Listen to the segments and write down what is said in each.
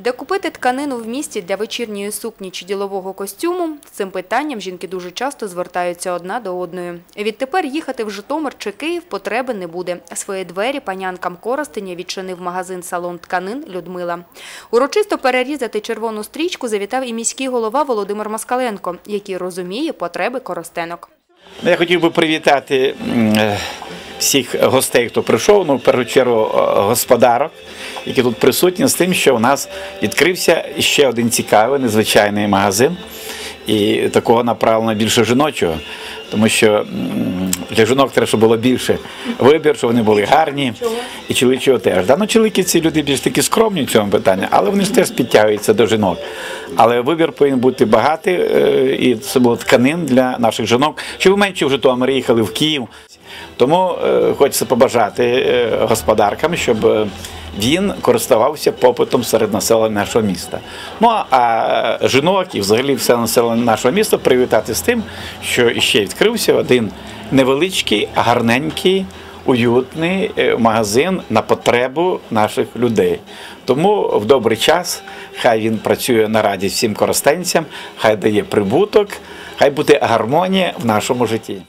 Де купити тканину в місті для вечірньої сукні чи ділового костюму, з цим питанням жінки дуже часто звертаються одна до одної. Відтепер їхати в Житомир чи Київ потреби не буде. Свої двері панянкам Коростеня відчинив магазин «Салон тканин» Людмила. Урочисто перерізати червону стрічку завітав і міський голова Володимир Москаленко, який розуміє потреби коростенок. Ну, Я хотів би привітати е, всіх гостей, хто прийшов, ну, в першу чергу е, господарок, які тут присутні, з тим, що у нас відкрився ще один цікавий, незвичайний магазин. І такого направлено більше жіночого, тому що для жінок треба, щоб було більше вибір, щоб вони були гарні, і чоловічого теж. Да? Ну, чоловіки ці люди більш такі скромні в цьому питанні, але вони ж теж підтягуються до жінок. Але вибір повинен бути багатий, е, і це було тканин для наших жінок, щоб менше в Житомир їхали в Київ. Тому е, хочеться побажати е, господаркам, щоб е, він користувався попитом серед населення нашого міста. Ну а жінок і взагалі все населення нашого міста привітати з тим, що ще відкрився один невеличкий, гарненький, уютний магазин на потребу наших людей. Тому в добрий час хай він працює на радість всім користенцям, хай дає прибуток, хай буде гармонія в нашому житті.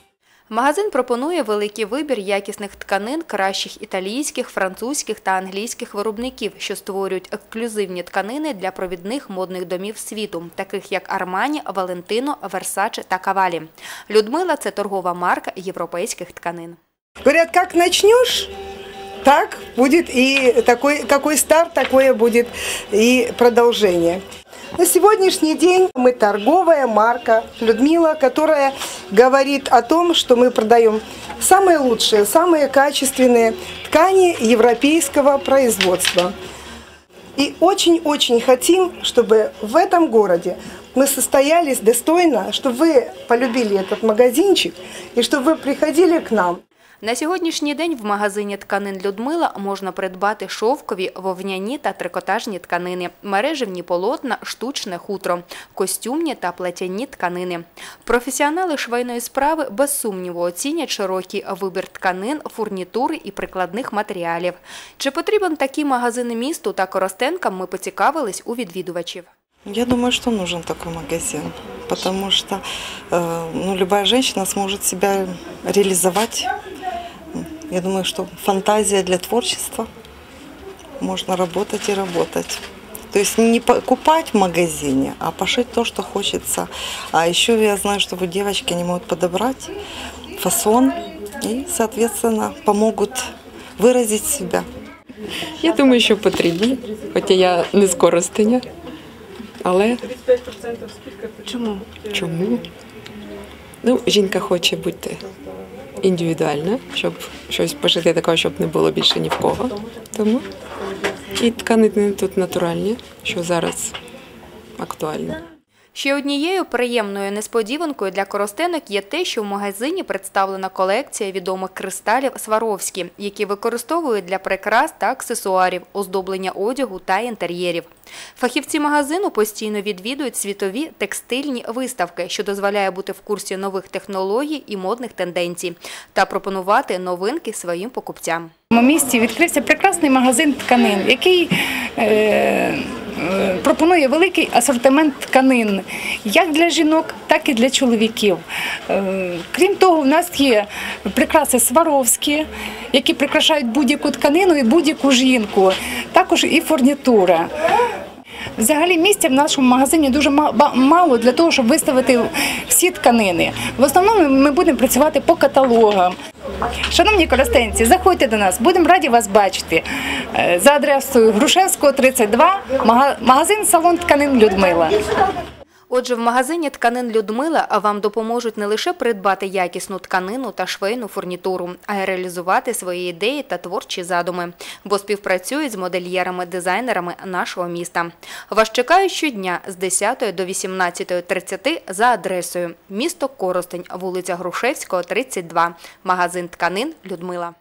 Магазин пропонує великий вибір якісних тканин кращих італійських, французьких та англійських виробників, що створюють ексклюзивні тканини для провідних модних домів світу, таких як Армані, Валентино, Версаче та Кавалі. Людмила це торгова марка європейських тканин. Говорят, как начнешь, так будет и такой, какой старт, такое будет и продолжение. На сегодняшний день мы торговая марка Людмила, которая говорит о том, что мы продаем самые лучшие, самые качественные ткани европейского производства. И очень-очень хотим, чтобы в этом городе мы состоялись достойно, чтобы вы полюбили этот магазинчик и чтобы вы приходили к нам. На сьогоднішній день в магазині тканин Людмила можна придбати шовкові, вовняні та трикотажні тканини, мережевні полотна, штучне хутро, костюмні та плетяні тканини. Професіонали швейної справи без сумніву оцінять широкий вибір тканин, фурнітури і прикладних матеріалів. Чи потрібен такий магазин місту та коростенкам, ми поцікавились у відвідувачів. Я думаю, что нужен такой магазин, потому что э, ну, любая женщина сможет себя реализовать. Я думаю, что фантазия для творчества. Можно работать и работать. То есть не покупать в магазине, а пошить то, что хочется. А еще я знаю, что вот девочки не могут подобрать фасон и, соответственно, помогут выразить себя. Я думаю, що потрібно, хоча я не з Коростеня. Але чому? Чому? Ну, жінка хоче бути індивідуальна, щоб щось пошити такого, щоб не було більше ні в кого. Тому і тканини тут натуральні, що зараз актуально. Ще однією приємною несподіванкою для коростенок є те, що в магазині представлена колекція відомих кристалів Сваровські, які використовують для прикрас та аксесуарів, оздоблення одягу та інтер'єрів. Фахівці магазину постійно відвідують світові текстильні виставки, що дозволяє бути в курсі нових технологій і модних тенденцій та пропонувати новинки своїм покупцям. У місті відкрився прекрасний магазин тканин, який е, пропонує великий асортимент тканин як для жінок, так і для чоловіків. Е, крім того, в нас є прикраси сваровські, які прикрашають будь-яку тканину і будь-яку жінку, також і фурнітура. Взагалі місця в нашому магазині дуже ма- мало для того, щоб виставити всі тканини. В основному ми будемо працювати по каталогам. Шановні користенці, заходьте до нас, будемо раді вас бачити. Е, За адресою Грушевського, 32, мага- магазин салон тканин Людмила. Отже, в магазині тканин Людмила вам допоможуть не лише придбати якісну тканину та швейну фурнітуру, а й реалізувати свої ідеї та творчі задуми, бо співпрацюють з модельєрами-дизайнерами нашого міста. Вас чекають щодня з 10 до 18.30 за адресою місто Коростень, вулиця Грушевського, 32, магазин тканин Людмила.